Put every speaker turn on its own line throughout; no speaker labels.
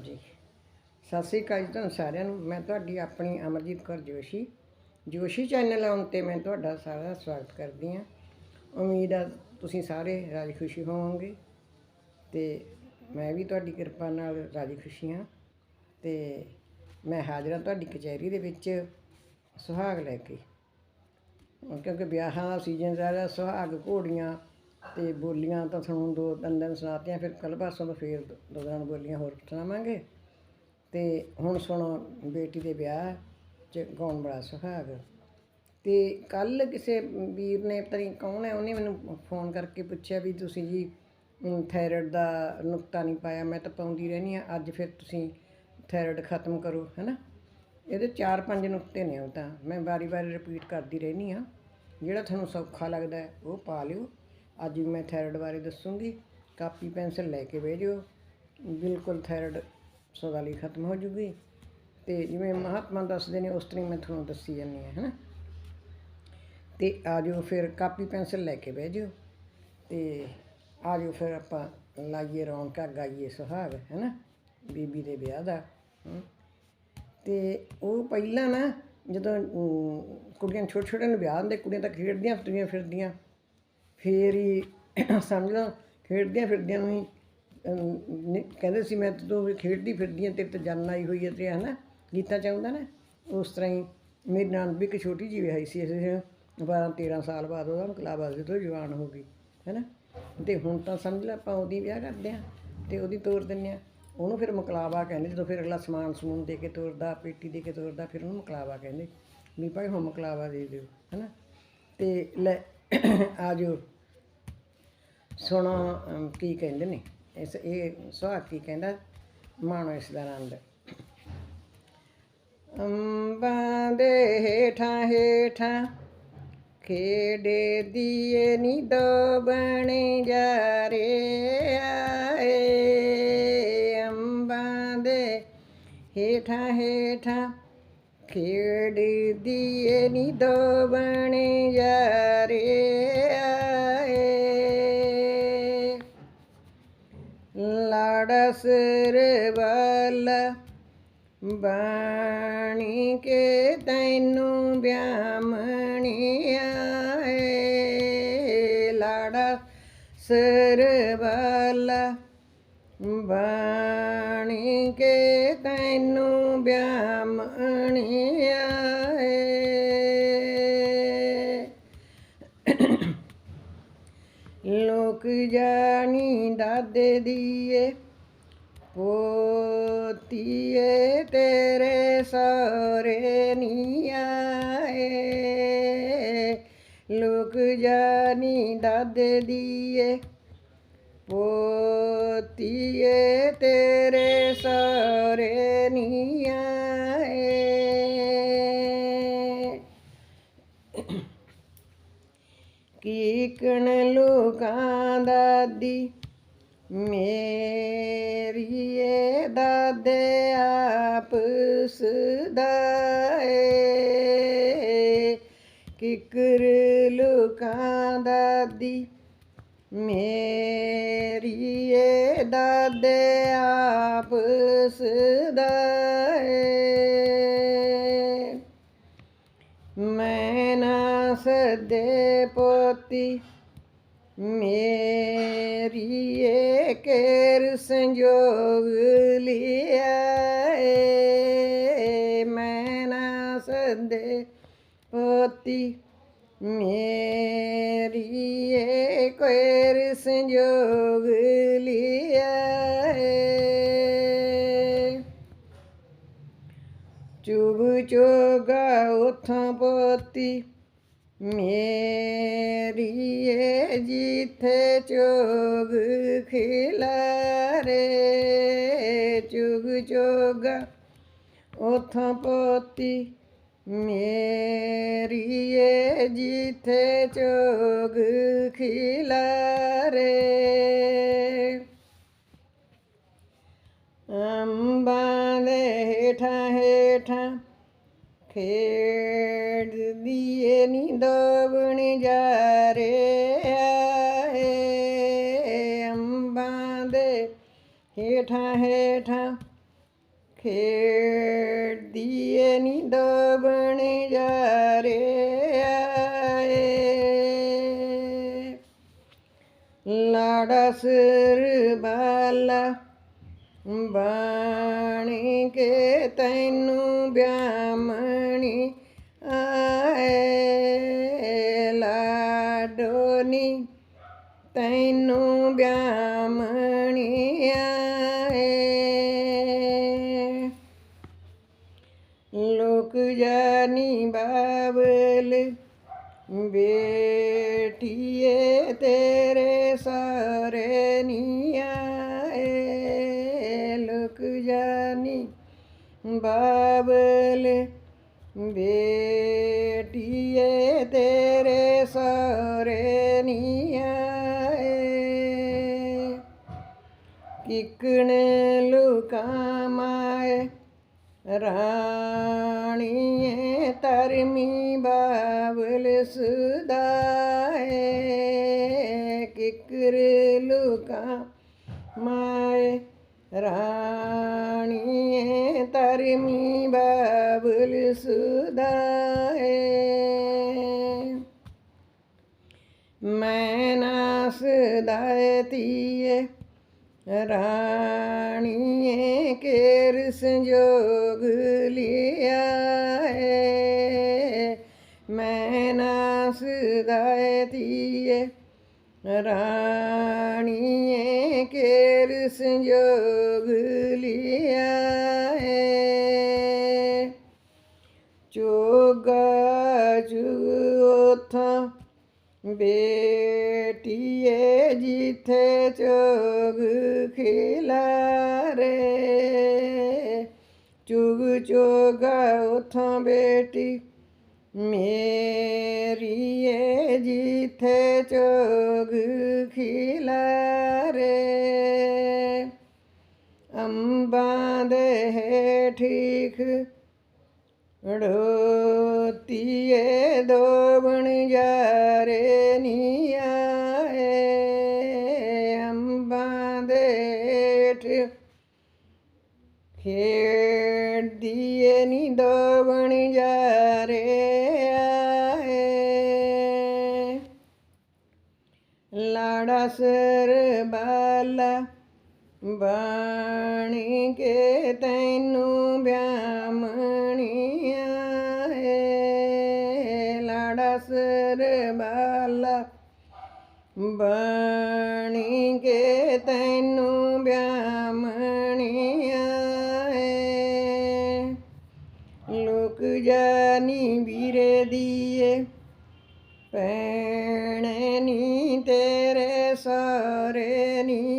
ਜੀ। ਸਤਿ ਸ੍ਰੀ ਅਕਾਲ ਜੀ ਤੁਹਾਨੂੰ ਸਾਰਿਆਂ ਨੂੰ। ਮੈਂ ਤੁਹਾਡੀ ਆਪਣੀ ਅਮਰਜੀਤ ਕੌਰ ਜੋਸ਼ੀ। ਜੋਸ਼ੀ ਚੈਨਲ ਆਉਣ ਤੇ ਮੈਂ ਤੁਹਾਡਾ ਸਾਰਿਆਂ ਦਾ ਸਵਾਗਤ ਕਰਦੀ ਹਾਂ। ਉਮੀਦ ਆ ਤੁਸੀਂ ਸਾਰੇ ਰਾਜੀ ਖੁਸ਼ੀ ਹੋਵੋਗੇ ਤੇ ਮੈਂ ਵੀ ਤੁਹਾਡੀ ਕਿਰਪਾ ਨਾਲ ਰਾਜੀ ਖੁਸ਼ੀ ਹਾਂ ਤੇ ਮੈਂ ਹਾਜ਼ਰਾਂ ਤੁਹਾਡੀ ਕਚਹਿਰੀ ਦੇ ਵਿੱਚ ਸੁਹਾਗ ਲੈ ਕੇ। ਕਿਉਂਕਿ ਵਿਆਹਾਂ ਦਾ ਸੀਜ਼ਨ ਜ਼ਿਆਦਾ ਸੁਹਾਗ ਘੋੜੀਆਂ ਅਤੇ ਬੋਲੀਆਂ ਤਾਂ ਤੁਹਾਨੂੰ ਦੋ ਤਿੰਨ ਦਿਨ ਸੁਣਾਤੀਆਂ, ਫਿਰ ਕੱਲ੍ਹ ਪਾਸੋਂ ਤੋਂ ਫਿਰ ਦੋ ਦੋ ਦਿਨ ਬੋਲੀਆਂ ਹੋਰ ਸੁਣਾਵਾਂਗੇ। ਅਤੇ ਹੁਣ ਸੁਣੋ, ਬੇਟੀ ਦੇ ਵਿਆਹ 'ਚ ਗਾਉਣ ਵਾਲਾ ਸੁਹਾਗ। ਅਤੇ ਕੱਲ੍ਹ ਕਿਸੇ ਵੀਰ ਨੇ ਪਤਾ ਨਹੀਂ ਕੌਣ ਹੈ, ਉਹਨੇ ਮੈਨੂੰ ਫੋਨ ਕਰਕੇ ਪੁੱਛਿਆ ਵੀ ਤੁਸੀਂ ਜੀ ਥਾਇਰੋਇਡ ਦਾ ਨੁਕਤਾ ਨਹੀਂ ਪਾਇਆ, ਮੈਂ ਤਾਂ ਪਾਉਂਦੀ ਰਹਿੰਦੀ ਆ ਅੱਜ ਫਿਰ ਤੁਸੀਂ ਥਾਇਰੋਇਡ ਖਤਮ ਕਰੋ, ਹੈਨਾ? ਇਹਦੇ ਚਾਰ ਪੰਜ ਨੁਕਤੇ ਨੇ ਉਹ ਤਾਂ, ਮੈਂ ਵਾਰੀ-ਵਾਰੀ ਰਿਪੀਟ ਕਰਦੀ ਰਹਿੰਦੀ ਆ ਜਿਹੜਾ ਤੁਹਾਨੂੰ ਸੌਖਾ ਲੱਗਦਾ ਉਹ ਪਾ ਲਿਓ। ਅੱਜ ਵੀ ਮੈਂ ਥਾਇਰਾਇਡ ਬਾਰੇ ਦੱਸੂੰਗੀ। ਕਾਪੀ ਪੈਨਸਲ ਲੈ ਕੇ ਬਹਿ ਜਾਓ। ਬਿਲਕੁਲ ਥਾਇਰਾਇਡ ਸਦਾ ਲਈ ਖਤਮ ਹੋ ਜੂਗੀ। ਤੇ ਜਿਵੇਂ ਮਹਾਤਮਾ ਦੱਸਦੇ ਨੇ, ਉਸ ਤਰ੍ਹਾਂ ਹੀ ਮੈਂ ਤੁਹਾਨੂੰ ਦੱਸੀ ਜਾਂਦੀ ਹਾਂ, ਹੈਨਾ? ਤੇ ਆ ਜਾਓ ਫਿਰ ਕਾਪੀ ਪੈਨਸਲ ਲੈ ਕੇ ਬਹਿ ਜਿਓ। ਤੇ ਆ ਜਾਓ ਫਿਰ ਆਪਾਂ ਲਾਈਏ ਰੌਣਕਾਂ ਗਾਈਏ ਸੁਹਾਗ, ਹੈਨਾ? ਬੀਬੀ ਦੇ ਵਿਆਹ ਦਾ ਹਮ। ਤੇ ਉਹ ਪਹਿਲਾਂ ਨਾ ਜਦੋਂ ਕੁੜੀਆਂ ਛੋਟੇ ਛੋਟੇ ਨੂੰ ਵਿਆਹ ਹੁੰਦੇ ਕੁੜੀਆਂ ਤਾਂ ਖੇਡਦੀਆਂ, ਤੁਰੀਆਂ ਫਿਰਦੀਆਂ। ਫਿਰ ਹੀ ਸਮਝ ਲਓ ਖੇਡਦਿਆਂ ਫਿਰਦਿਆਂ ਨੂੰ ਹੀ ਅਮ, ਕਹਿੰਦੇ ਸੀ ਮੈਂ ਤੂੰ ਵੀ ਖੇਡਦੀ ਫਿਰਦੀ ਆਂ, ਤੇਰੇ ਤੇ ਜਾਨ ਆਈ ਹੋਈ ਹੈ ਤੇ ਹਨਾ? ਗੀਤਾਂ ਚ ਆਉਂਦਾ ਨਾ ਉਸ ਤਰ੍ਹਾਂ ਹੀ ਮੇਰੀ ਨਾਨ ਵੀ ਇੱਕ ਛੋਟੀ ਜਿਹੀ ਵਿਆਹੀ ਸੀ ਅਸੀਂ 12 13 ਸਾਲ ਬਾਅਦ ਉਹਦਾ ਮਕਲਾਬਾ ਜਦੋਂ ਜਵਾਨ ਹੋ ਗਈ ਹੈ ਨਾ ਤੇ ਹੁਣ ਤਾਂ ਸਮਝ ਲੈ ਆਪਾਂ ਉਹਦੀ ਵਿਆਹ ਕਰਦੇ ਹਾਂ ਤੇ ਉਹਦੀ ਤੋਰ ਦਿੰਦੇ ਆ ਉਹਨੂੰ ਫਿਰ ਮਕਲਾਵਾ ਕਹਿੰਦੇ ਜਦੋਂ ਫਿਰ ਅਗਲਾ ਸਮਾਨ ਸਮੂਨ ਦੇ ਕੇ ਤੋਰਦਾ ਪੇਟੀ ਦੇ ਕੇ ਤੋਰਦਾ ਫਿਰ ਉਹਨੂੰ ਮਕਲਾਵਾ ਕਹਿੰਦੇ ਵੀ ਭਾਈ ਹੁਣ ਮਕਲਾਵਾ ਦੇ ਦਿਓ ਹੈ ਨਾ ਤੇ ਲੈ ਆ ਜਾਓ ਸੁਣੋ ਕੀ ਕਹਿੰਦੇ ਨੇ, ਇਸ, ਇਹ ਸੁਹਾਗ ਕੀ ਕਹਿੰਦਾ, ਮਾਣੋ ਇਸ ਦਾ ਆਨੰਦ ਅੰਬਾਂ ਦੇ ਹੇਠਾਂ ਹੇਠਾਂ ਖੇਡੇ ਦੀਏ ਨੀ ਦੋ ਬਣੇ ਜਾ ਰੇ ਆਏ ਅੰਬਾਂ ਦੇ ਹੇਠਾਂ ਹੇਠਾਂ ਖੇਡ ਦੀਏ ਨੀ ਦੋ ਬਣੇ ਜਾ ਲਾੜਾ ਸਿਰ ਬਾਣੀ ਕੇ ਤੈਨੂੰ ਬਿਆਮਣਿਆ ਆਏ। ਲਾੜਾ ਸਿਰ ਬਾ ਬਿਆਮਣੀ ਆਏ ਲੋਕ ਜਾਣੀ ਦਾਦੇ ਦੀਏ, ਪੋਤੀਏ ਤੇਰੇ ਸਾਰੇ ਨੀ ਆਏ ਲੋਕ ਜਾਣੀ ਦਾਦੇ ਦੀਏ ਪੋਤੀਏ ਤੇਰੇ ਸਾਰੇ ਨੀ ਕੀਕਣ ਲੋਕਾਂ ਦਾਦੀ, ਮੇਰੀਏ ਏ ਦਾਦੇ ਆਪ ਸਦਾਏ। ਕਿਕਰ ਲੋਕਾਂ ਦਾਦੀ ਮੇਰੀ ਦਾਦੇ ਆਪ ਸਦਾਏ ਮੈਂ ਨਾ ਸਦੇ ਪੋਤੀ, ਮੇਰੀ ਏ ਕੇਰ ਸੰਜੋਗ ਲਿਆ ਮੈਂ ਨਾ ਸਦੇ ਪੋਤੀ, ਮੇਰੀ ਏ ਸੰਜੋਗ ਲਿਆ ਏ। ਚੁਬ ਚੋਗਾ ਉਥਾਂ ਪੋਤੀ ਮੇਰੀ ਏ, ਜਿੱਥੇ ਚੋਗ ਖਿਲਾਰੇ ਚੁਗ ਚੋਗਾ ਉਥਾਂ ਪੋਤੀ ਮੇਰੀ ਜਿੱਥੇ ਚੋਗ ਖਿਲਾਰੇ। ਅੰਬਾਂ ਦੇ ਹੇਠਾਂ ਹੇਠਾਂ ਖੇਡਦੀ ਦੀਏ ਨੀ ਦੋਬਣ ਜਾ ਰੇ ਆਏ ਅੰਬਾਂ ਦੇ ਹੇਠਾਂ ਹੇਠਾਂ ਖੇਡਦੀ ਏ ਨੀ ਦਬਣ ਜਾ ਰੇ ਆਏ ਲਾੜਾ ਸਿਰ ਬਾਲਾ ਬਾਣੀ ਕੇ ਤੈਨੂੰ ਬਾਬਲ ਬੇਟੀਏ ਤੇਰੇ ਸਾਰੇ ਨੀ ਆਏ ਲੋਕ ਜਾਨੀ ਬਾਬਲ ਬੇਟੀਏ ਤੇਰੇ ਸਾਰੇ ਨੀ ਆਏ ਕਿਕਣ ਲੁਕਾਮਾਏ ਰਾਣੀਏ ਤਰਮੀ ਬਾਬਲ ਸੁਦਾਏ ਕਿਕਰ ਲੁਕਾ ਮਾਏ ਰਾਣੀਏ ਤਰਮੀ ਬਾਬਲ ਸੁਦਾਏ ਮੈਂ ਨਾਸ ਦਾਇਤੀਏ ਰਾਣੀਏ ਕੇਰ ਸੰਜੋਗ ਲਿਆ ਨਾਸ ਦਾਇਤੀਏ ਰਾਣੀਏ ਕੇਰ ਸੰਜੋਗ ਲਿਆਏ। ਚੋਗਾ ਚੂਥਾ ਬੇਟੀਏ ਜਿੱਥੇ ਚੋਗ ਖਿਲਾਰੇ। ਚੁਗ ਚੋਗਾ ਉਥੋਂ ਬੇਟੀ ਮੇਰੀ ਏ ਜਿੱਥੇ ਚੋਗ ਖਿਲਾਰੇ ਅੰਬਾਂ ਦੇ ਠੀਕ ੜੋਤੀਏ ਦੋਵਣ ਜਾ ਬਾਲਾ ਬਾਣੀ ਕੇ ਤੈਨੂੰ ਬਿਆਮਣੀਆਂ ਆਏ। ਲਾੜਾ ਬਾਲਾ ਬਾਣੀ ਕੇ ਤੈਨੂੰ ਬਿਆਮਣੀਆਂ ਆਏ। ਲੋਕ ਜਾਨੀ ਵੀਰੇ ਦੀਏ ਪੈਣੇ ਨੀ ਤੇਰੇ ਸਾਰੇ ਨੀ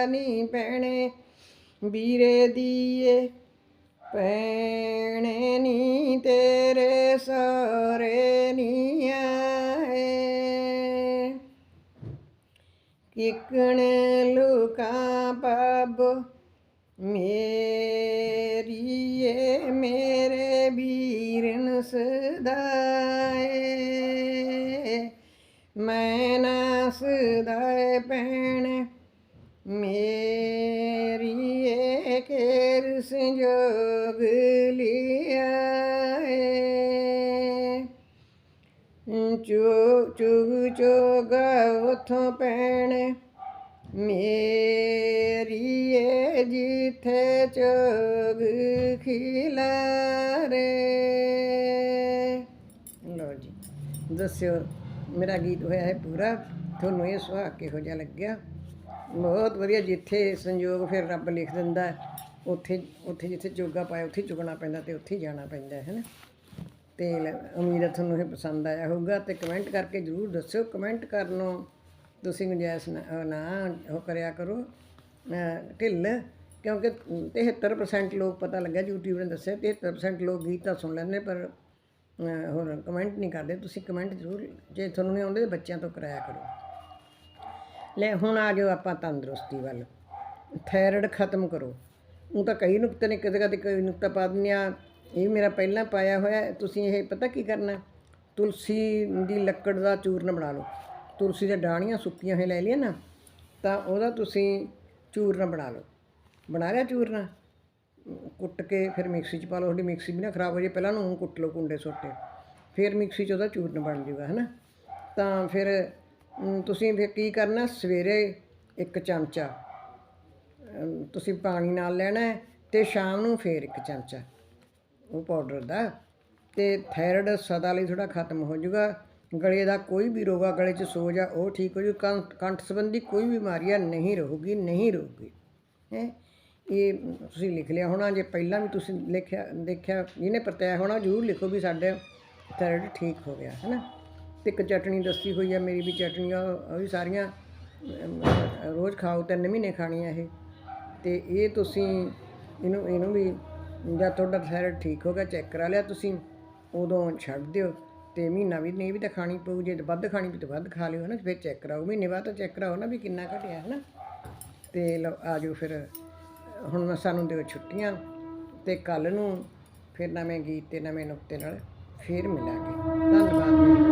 ਜਾਨੀ ਪੈਣੇ, ਵੀਰੇ ਦੀਏ। ਪੈਣੇ ਨੀ ਤੇਰੇ, ਸਾਰੇ ਨੀ ਆਏ। ਕਿਕਣ ਲੁਕਾ ਪਬ ਮੇਰੀ ਏ ਮੇਰੇ ਵੀਰਨ ਸਦਾਏ ਮੈਂ ਨਾ ਸਦਾਏ ਪੈਣ ਮੇਰੀ ਏ ਕੇਰ ਸੰਜੋਗ ਲਿਆਏ। ਚੋ, ਚੁਗ, ਚੋਗਾ ਉਥੋਂ ਪੈਣ। ਮੇਰੀ ਏ ਜਿੱਥੇ ਚੋਗ ਖਿਲਾਰੇ। ਲਓ ਜੀ, ਦੱਸਿਓ, ਮੇਰਾ ਗੀਤ ਹੋਇਆ ਹੈ ਪੂਰਾ। ਤੁਹਾਨੂੰ ਇਹ ਸੁਹਾ ਕਿਹੋ ਜਿਹਾ ਲੱਗਿਆ? ਬਹੁਤ ਵਧੀਆ ਜਿੱਥੇ ਸੰਯੋਗ ਫਿਰ ਰੱਬ ਲਿਖ ਦਿੰਦਾ ਉੱਥੇ ਉੱਥੇ ਜਿੱਥੇ ਚੋਗਾ ਪਾਇਆ, ਉੱਥੇ ਹੀ ਚੁਗਣਾ ਪੈਂਦਾ ਤੇ ਉੱਥੇ ਹੀ ਜਾਣਾ ਪੈਂਦਾ ਹੈ ਨਾ। ਤੇ ਲ- ਉਮੀਦ ਹੈ ਤੁਹਾਨੂੰ ਇਹ ਪਸੰਦ ਆਇਆ ਹੋਊਗਾ ਤੇ ਕਮੈਂਟ ਕਰਕੇ ਜਰੂਰ ਦੱਸਿਓ, ਕਮੈਂਟ ਕਰਨੋਂ ਤੁਸੀਂ ਗੁੰਜਾਇਸ਼ ਨਾ ਉਹ ਕਰਿਆ ਕਰੋ ਢਿੱਲ, ਕਿਉਂਕਿ 73% ਲੋਕ ਪਤਾ ਲੱਗਾ YouTube ਨੇ ਦੱਸਿਆ 73% ਲੋਕ ਗੀਤ ਤਾਂ ਸੁਣ ਲੈਂਦੇ, ਪਰ ਹੋਰ ਕਮੈਂਟ ਨਹੀਂ ਕਰਦੇ, ਤੁਸੀਂ ਕਮੈਂਟ ਜ਼ਰੂਰ, ਜੇ ਤੁਹਾਨੂੰ ਨਹੀਂ ਆਉਂਦੇ ਬੱਚਿਆਂ ਤੋਂ ਕਰਾਇਆ ਕਰੋ। ਲੈ, ਹੁਣ ਆ ਜਾਓ ਆਪਾਂ ਤੰਦਰੁਸਤੀ ਵੱਲ। ਥਾਇਰਡ ਖਤਮ ਕਰੋ। ਉਹ ਤਾਂ ਕਈ ਨੁਕਤੇ ਨੇ, ਕਦੇ ਕਦੇ ਕੋਈ ਨੁਕਤਾ ਪਾ ਦਿੰਦੇ ਆ। ਇਹ ਮੇਰਾ ਪਹਿਲਾਂ ਪਾਇਆ ਹੋਇਆ, ਤੁਸੀਂ ਇਹ ਪਤਾ ਕੀ ਕਰਨਾ? ਤੁਲਸੀ ਦੀ ਲੱਕੜ ਦਾ ਚੂਰਨ ਬਣਾ ਲਓ। ਤੁਲਸੀ ਦੀਆਂ ਡਾਣੀਆਂ ਸੁੱਕੀਆਂ ਹੋਈਆਂ, ਲੈ ਲਈਆਂ ਨਾ, ਤਾਂ ਉਹਦਾ ਤੁਸੀਂ ਚੂਰਨ ਬਣਾ ਲਓ। ਬਣਾ ਲਿਆ ਚੂਰਨ? ਕੁੱਟ ਕੇ ਫਿਰ ਮਿਕਸੀ 'ਚ ਪਾ ਲਓ, ਤੁਹਾਡੀ ਮਿਕਸੀ ਵੀ ਨਾ ਖਰਾਬ ਹੋ ਜੇ, ਪਹਿਲਾਂ ਨੂੰ ਕੁੱਟ ਲਓ ਕੁੰਡੇ ਸੋਟੇ। ਫਿਰ ਮਿਕਸੀ 'ਚ ਉਹਦਾ ਚੂਰਨ ਬਣ ਜੂਗਾ ਹੈ ਨਾ ਤਾਂ ਫਿਰ ਤੁਸੀਂ ਫਿਰ ਕੀ ਕਰਨਾ? ਸਵੇਰੇ ਇੱਕ ਚਮਚਾ ਤੁਸੀਂ ਪਾਣੀ ਨਾਲ ਲੈਣਾ ਹੈ ਤੇ ਸ਼ਾਮ ਨੂੰ ਫੇਰ ਇੱਕ ਚਮਚਾ। ਉਹ ਪਾਊਡਰ ਦਾ। ਤੇ ਥਾਇਰਾਇਡ ਸਦਾ ਲਈ ਥੋੜਾ ਖਤਮ ਹੋ ਜਾਊਗਾ। ਗਲੇ ਦਾ ਕੋਈ ਵੀ ਰੋਗ ਆ, ਗਲੇ 'ਚ ਸੋਜ ਆ, ਉਹ ਠੀਕ ਹੋ ਜੂ ਕੰਠ ਕੰਠ ਸੰਬੰਧੀ ਕੋਈ ਬਿਮਾਰੀ ਆ, ਨਹੀਂ ਰਹੂਗੀ ਨਹੀਂ ਰਹੂਗੀ। ਹੈ? ਇਹ ਤੁਸੀਂ ਲਿਖ ਲਿਆ ਹੋਣਾ, ਜੇ ਪਹਿਲਾਂ ਵੀ ਤੁਸੀਂ ਲਿਖਿਆ, ਦੇਖਿਆ, ਜਿਹਨੇ ਪਰਤਿਆ ਹੋਣਾ, ਜ਼ਰੂਰ ਲਿਖੋ ਵੀ ਸਾਡੇ ਥਾਇਰਾਇਡ ਠੀਕ ਹੋ ਗਿਆ, ਹੈ ਨਾ? ਅਤੇ ਇੱਕ ਚਟਣੀ ਦੱਸੀ ਹੋਈ ਆ, ਮੇਰੀ ਵੀ ਚਟਣੀ ਆ ਉਹ ਵੀ ਸਾਰੀਆਂ ਰੋਜ਼ ਖਾਓ, ਤਿੰਨ ਮਹੀਨੇ ਖਾਣੀਆਂ ਇਹ। ਅਤੇ ਇਹ ਤੁਸੀਂ, ਇਹਨੂੰ ਇਹਨੂੰ ਵੀ ਜਦ ਤੁਹਾਡਾ ਥਾਇਰਾਇਡ ਠੀਕ ਹੋ ਗਿਆ ਚੈੱਕ ਕਰਾ ਲਿਆ ਤੁਸੀਂ, ਉਦੋਂ ਛੱਡ ਦਿਓ। ਤੇ ਮਹੀਨਾ ਵੀ ਨਹੀਂ ਵੀ ਤਾਂ ਖਾਣੀ ਪਊ, ਜੇ ਵੱਧ ਖਾਣੀ ਵੀ ਤਾਂ ਵੱਧ ਖਾ ਲਿਓ ਹੈ ਨਾ ਫਿਰ ਚੈੱਕ ਕਰਾਓ। ਮਹੀਨੇ ਬਾਅਦ ਤਾਂ ਚੈੱਕ ਕਰਾਓ ਨਾ ਵੀ ਕਿੰਨਾ ਘਟਿਆ ਹੈ ਨਾ ਤੇ ਲਓ, ਆ ਜਾਓ ਫਿਰ, ਹੁਣ ਸਾਨੂੰ ਦਿਓ ਛੁੱਟੀਆਂ, ਤੇ ਕੱਲ ਨੂੰ ਫਿਰ ਨਵੇਂ ਗੀਤ ਤੇ ਨਵੇਂ ਨੁਕਤੇ ਨਾਲ ਫਿਰ ਮਿਲਾਂਗੇ। ਧੰਨਵਾਦ।